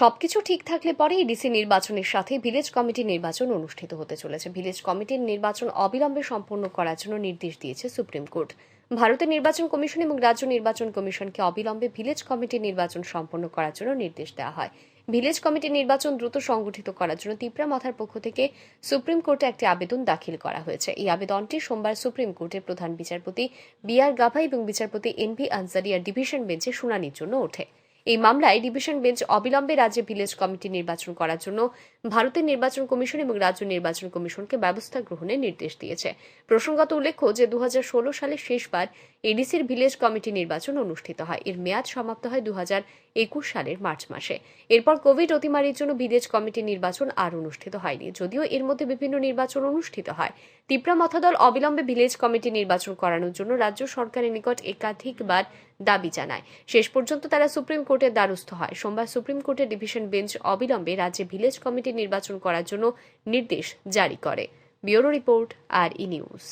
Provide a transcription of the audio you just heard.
সবকিছু ঠিক থাকলে পরে ডিসি নির্বাচনের সাথে ভিলেজ কমিটি নির্বাচন অনুষ্ঠিত হতে চলেছে। ভিলেজ কমিটির নির্বাচন অবিলম্বে সম্পন্ন করার জন্য নির্দেশ দিয়েছে সুপ্রিম কোর্ট। ভারতের নির্বাচন কমিশন এবং রাজ্য নির্বাচন কমিশনকে অবিলম্বে ভিলেজ কমিটির নির্বাচন সম্পন্ন করার জন্য নির্দেশ দেওয়া হয়। ভিলেজ কমিটির নির্বাচন দ্রুত সংগঠিত করার জন্য তিপ্রা মাথার পক্ষ থেকে সুপ্রিম কোর্টে একটি আবেদন দাখিল করা হয়েছে। এই আবেদনটি সোমবার সুপ্রিম কোর্টের প্রধান বিচারপতি বি আর গাভা এবং বিচারপতি এন ভি আনসারিয়ার ডিভিশন বেঞ্চে শুনানির জন্য ওঠে। এই মামলায় ডিভিশন বেঞ্চ অবিলম্বে রাজ্যে ভিলেজ কমিটি নির্বাচন করার জন্য ভারতের নির্বাচন কমিশন এবং রাজ্য নির্বাচন কমিশনকে ব্যবস্থা গ্রহণের নির্দেশ দিয়েছে। প্রসঙ্গত উল্লেখ্য যে, দুহাজার ষোলো সালে শেষবার এডিসির ভিলেজ কমিটি নির্বাচন অনুষ্ঠিত হয়। এর মেয়াদ সমাপ্ত হয় দু একুশ সালের মার্চ মাসে। এরপর কোভিড অতিমারির জন্য ভিলেজ কমিটি নির্বাচন আর অনুষ্ঠিত হয়নি। যদিও এর মধ্যে বিভিন্ন নির্বাচন অনুষ্ঠিত হয়। তিপ্রা মথাদল অবিলম্বে ভিলেজ কমিটি নির্বাচন করানোর জন্য রাজ্য সরকারের নিকট একাধিকবার দাবি জানায়। শেষ পর্যন্ত তারা সুপ্রিম কোর্টের দ্বারস্থ হয়। সোমবার সুপ্রিম কোর্টের ডিভিশন বেঞ্চ অবিলম্বে রাজ্যে ভিলেজ কমিটি নির্বাচন করার জন্য নির্দেশ জারি করে। Bureau report, R E news.